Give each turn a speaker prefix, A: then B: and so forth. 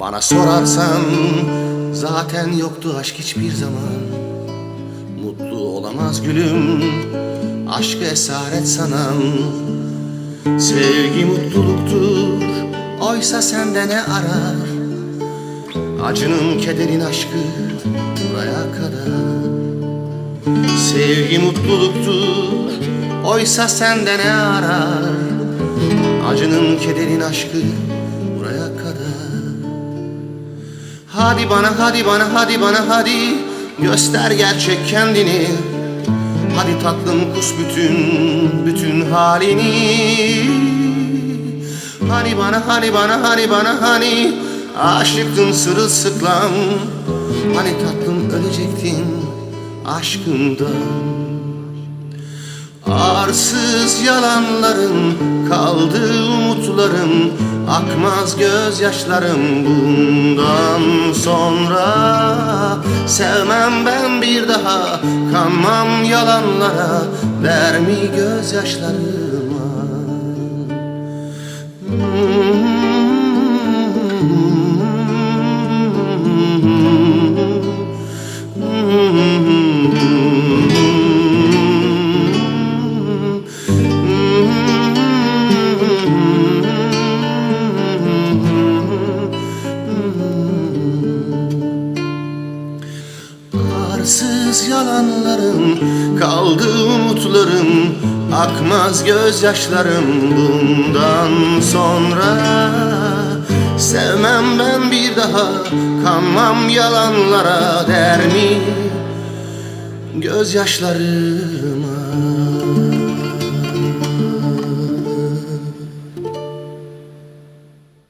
A: Bana sorarsan zaten yoktu aşk hiçbir zaman. Mutlu olamaz gülüm aşkı esaret sanan. Sevgi mutluluktur oysa sende ne arar? Acının kederin aşkı buraya kadar. Sevgi mutluluktur oysa sende ne arar? Acının kederin aşkı Hadi bana hadi bana hadi bana hadi. Göster gerçek kendini. Hadi tatlım kus bütün bütün halini. Hani bana hani bana hani bana hani. Aşıktın sırılsıklam. Hani tatlım ölecektin aşkından Arsız yalanların kaldı umutlarım Akmaz gözyaşlarım bundan sonra. Sevmem ben bir daha kanmam yalanlara. Vermi gözyaşlarıma Arsız yalanlarım kaldı umutlarım Akmaz gözyaşlarım bundan sonra. Sevmem ben bir daha kanmam yalanlara der mi Gözyaşlarıma